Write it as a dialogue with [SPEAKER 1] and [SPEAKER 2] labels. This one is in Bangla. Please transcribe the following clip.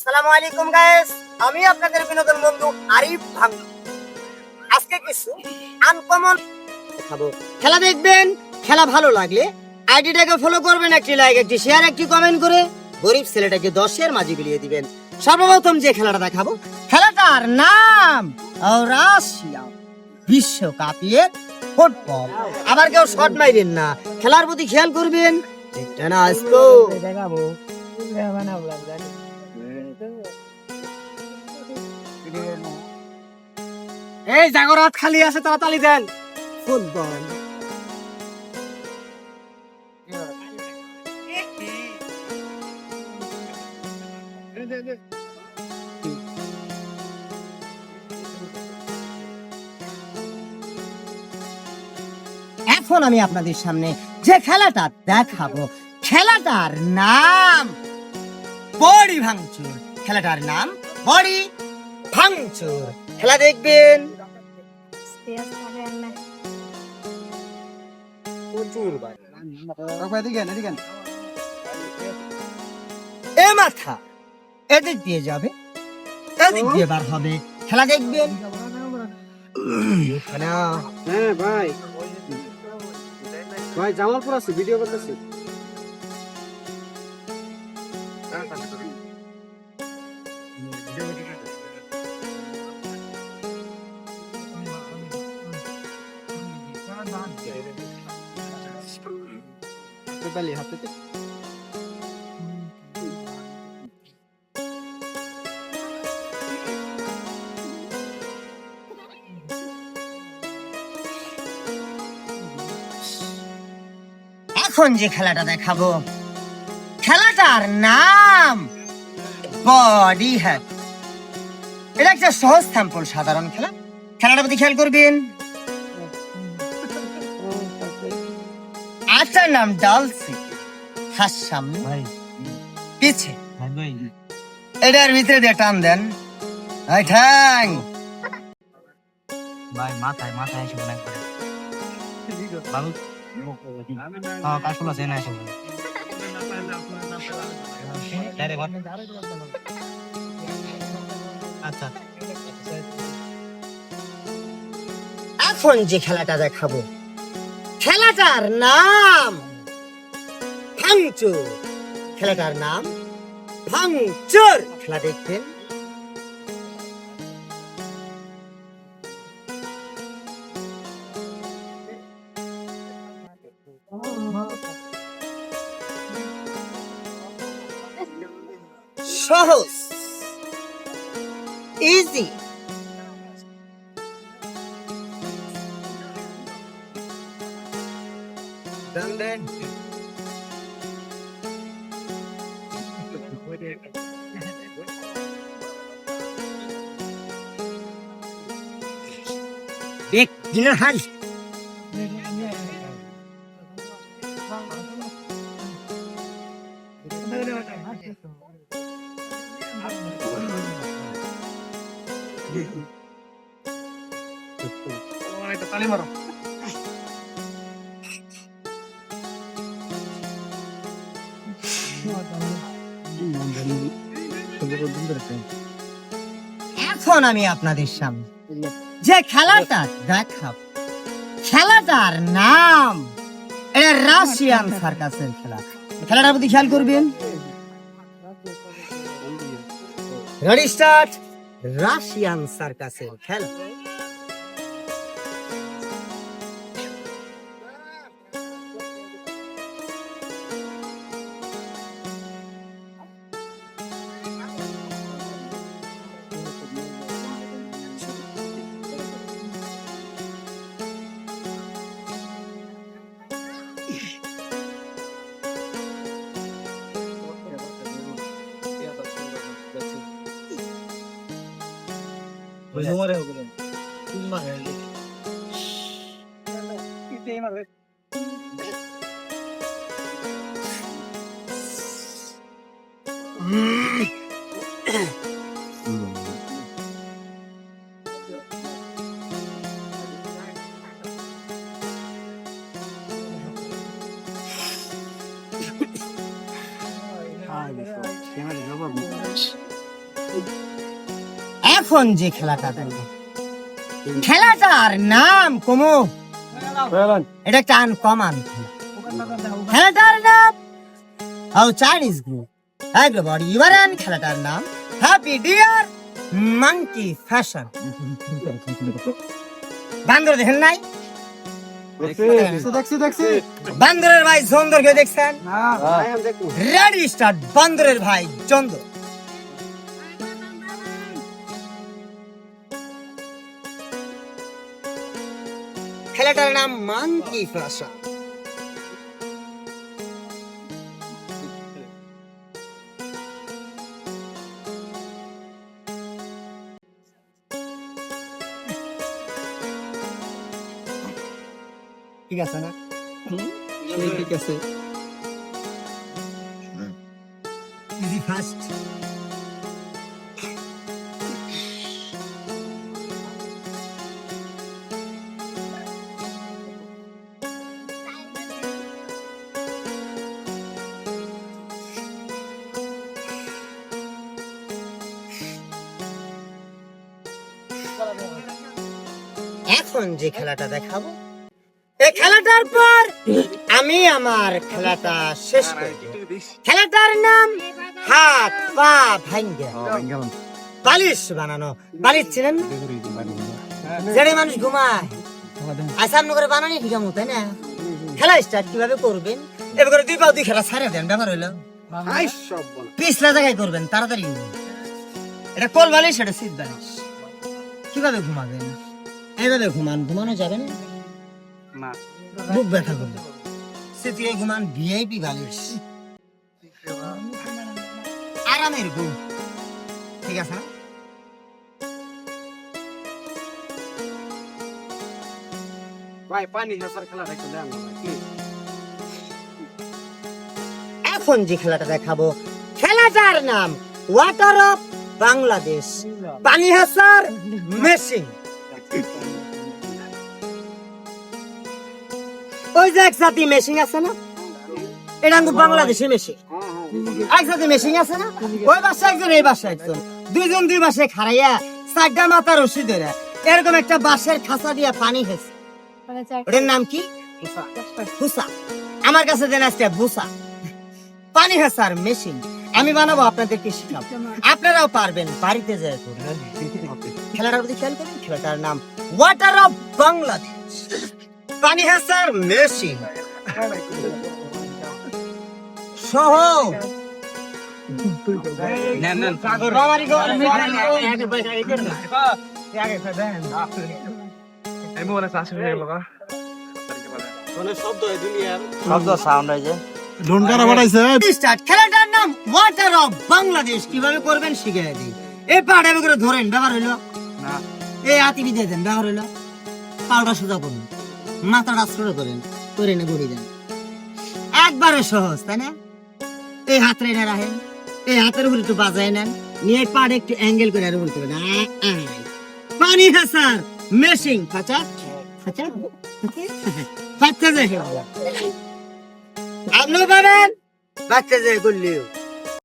[SPEAKER 1] আসসালামু আলাইকুম গাইস আমি আপনাদের বিনোদন বন্ধু আরিফ ভাঙ্গু আজকে কিছু আনকমন খেলা দেখবেন, খেলা ভালো লাগলে আইডিটাকে ফলো করবেন, একটি লাইক একটি শেয়ার একটি কমেন্ট করে গরিব ছেলেটাকে দশের মাঝে বিলিয়ে দিবেন। সর্বপ্রথম যে খেলাটা দেখাবো, খেলাটার নাম রাশিয়া ফুটবল। আবার কেউ শট মাইরেন না। খেলার প্রতি খেয়াল করবেন
[SPEAKER 2] এই জাগরাত খালি আছে, তাড়াতাড়ি দেন।
[SPEAKER 1] ফুটবল। এখন আমি আপনাদের সামনে যে খেলাটা দেখাবো, খেলাটার নাম বড়ি ভাঙচুর। খেলাটার নাম বড়ি ভাঙচুর। খেলা দেখবেন। প্রচুর এ মাথা, এদিক দিয়ে যাবে, এদিক দিয়ে বার হবে। খেলা দেখবেন।
[SPEAKER 2] হ্যাঁ ভাই। ভাই, জামালপুর আছে, ভিডিও করতেছি। হাতে হাতে
[SPEAKER 1] এখন যে খেলাটা দেখাবো, খেলাটার নাম বডি হ্যাক এটা একটা সহজ স্যাম্পল, সাধারণ খেলা। খেলাটার প্রতি খেয়াল করবেন। আটার নাম ডালসি। হাস সামনে।
[SPEAKER 2] ভাই।
[SPEAKER 1] পিছে।
[SPEAKER 2] ভাই
[SPEAKER 1] এটার ভিতরে দিয়ে টান দেন। এই ঠ্যাং।
[SPEAKER 2] ভাই মাথায় মাথায় এসে মনে করে। বাবু হ্যাঁ কাশফুল আছে না এসে আচ্ছা।
[SPEAKER 1] এখন যে খেলাটা দেখাবো খেলাটার নাম ভাঙচুর। খেলাটার নাম ভাঙচুর। খেলা দেখবেন। সহজ ইজি ব্যক্তির হাল
[SPEAKER 2] তালি মারো
[SPEAKER 1] এখন আমি আপনাদের সামনে। যে খেলাটা দেখাব খেলাটার নাম, এটা রাশিয়ান সার্কাসের খেলা। খেলাটার প্রতি খেয়াল করবেন। রেডি স্টার্ট রাশিয়ান সার্কাসের খেলা। കുഞ്ഞുമോനെ നോക്കുന്നുണ്ട് ചുമ്മാ കണ്ടി ചെയ്യുന്നത്? Mm-hmm. এখন যে খেলাটা দেখব খেলাটার নাম কমু। এটা একটা আনকমন খেলাটার নাম হাউ চাইনিজ গ্রুপ ইউরান খেলাটার নাম হ্যাপি ডিয়ার মাঙ্কি ফ্যাশন বান্দর দেখেন নাই?
[SPEAKER 3] দেখছি দেখছি
[SPEAKER 1] বান্দরের ভাই চন্দরকে দেখছেন? রেডি স্টার্ট বান্দরের ভাই চন্দর খেলাটার নাম মাঙ্কি ফ্যাশন ঠিক আছে না
[SPEAKER 3] ঠিক আছে
[SPEAKER 1] ইজি এখন যে খেলাটা দেখাবো এই খেলাটার পর আমি আমার খেলাটা শেষ করে। দেব। খেলাটার নাম হাত পা ভাঙ্গা। বালিশ বানানো। বালিশ ছিলেন যেটা মানুষ ঘুমায়। আসাম করে বানানি ঠিক আছে তাই না? খেলা স্টার্ট কীভাবে করবেন? এবার করে দুই পা দুই খেলা ছাড়ে দেন ব্যাপার হইল। পিছলা জায়গায় করবেন তাড়াতাড়ি। এটা কোল বালিশ এটা শীত বালিশ। কীভাবে ঘুমাবেন? এইভাবে ঘুমান ঘুমানো যাবে না?
[SPEAKER 3] না।
[SPEAKER 1] বুক ব্যথা করবে। সেটি ঘুমান ভিআইপি বালিশ আরামের ঘুম। ঠিক আছে না?
[SPEAKER 3] ভাই পানি হাসার খেলাটা একটু দেন না ভাই, please।
[SPEAKER 1] এখন যে খেলাটা দেখাবো খেলাটার নাম ওয়াটার অফ বাংলাদেশ পানি হাসার মেশিন ওই যে এক জাতি মেশিন আছে না? এটা কিন্তু বাংলাদেশি মেশিন এক জাতি মেশিন আছে না? ওই বাসা একজন এই বাসা একজন। দুইজন দুই বাসে খারাইয়া চারটা মাথা রশি ধরে এরকম একটা বাঁশের খাঁচা দিয়ে পানি খেয়েছে। ওটার নাম কি? ফুসা আমার কাছে দেন আজকে ভুসা পানি হাসার মেশিন আমি বানাবো আপনাদেরকে শিখাবো। আপনারাও পারবেন বাড়িতে যায় খেলাটার প্রতি খেয়াল করুন খেলাটার নাম ওয়াটার অফ বাংলাদেশ পানি হাসার মেশিন। সহ
[SPEAKER 3] হয়ে গেল গা মানে শব্দ এই দুনিয়ার।
[SPEAKER 2] শব্দ সাউন্ড যে।
[SPEAKER 3] ডোন কারা বাড়াইছে।
[SPEAKER 1] স্টার্ট খেলাটার নাম ওয়াটার অফ বাংলাদেশ কীভাবে করবেন শিখে দিই। এই পাড়ে করে ধরেন ব্যবহার হইল। এই হাতি বিদে দেন ব্যবহার হইল। পাউডার সোজা করুন। মাথাটা ছোট করেন, করে নে গড়ি দেন। একবারে সহজ, তাই না? এই হাত রেখে রাখেন, এই হাতের উপর একটু বাজায় নেন, নিয়ে পাড়ে একটু অ্যাঙ্গেল করে আর বলতে পারেন। পানি হাসার মেশিং ফাচা ফাচা ফাচা যায় আপনিও পাবেন বাচ্চা যায় করলেও